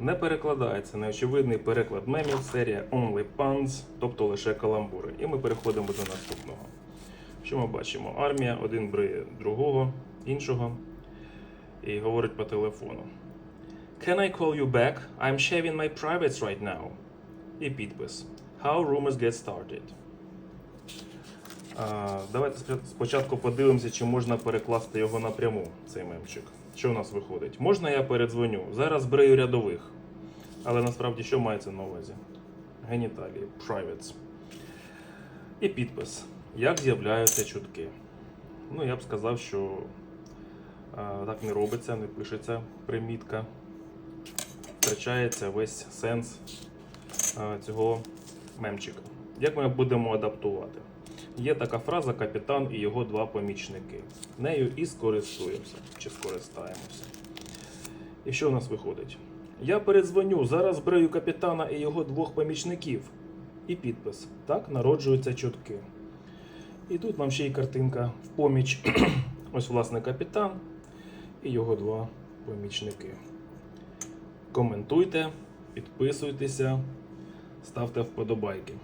Не перекладається на очевидний переклад мемів серія Only Puns, тобто лише каламбури. І ми переходимо до наступного. Що ми бачимо? Армія, один бриє другого, іншого і говорить по телефону. Can I call you back? I'm shaving my privates right now. І підпис. How rumors get started. Давайте спочатку подивимося, чи можна перекласти його напряму, цей мемчик. Що у нас виходить? Можна я передзвоню? Зараз брею рядових. Але насправді що мається на увазі? Геніталії, privates. І підпис. Як з'являються чутки? Ну, я б сказав, що а, так не робиться, не пишеться примітка. Втрачається весь сенс а, цього мемчика. Як ми будемо адаптувати? Є така фраза капітан і його два помічники. Нею і скористуємося чи скористаємося. І що в нас виходить? Я передзвоню, зараз брею капітана і його двох помічників. І підпис. Так народжуються чутки. І тут нам ще й картинка в поміч. Ось, власне, капітан і його два помічники. Коментуйте, підписуйтеся, ставте вподобайки.